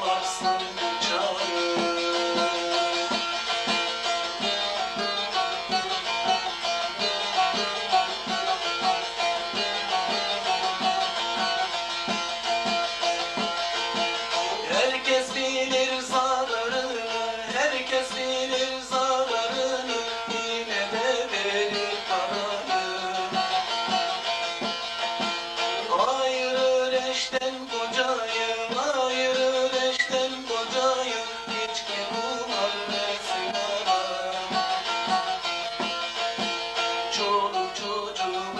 lost onun çocuğu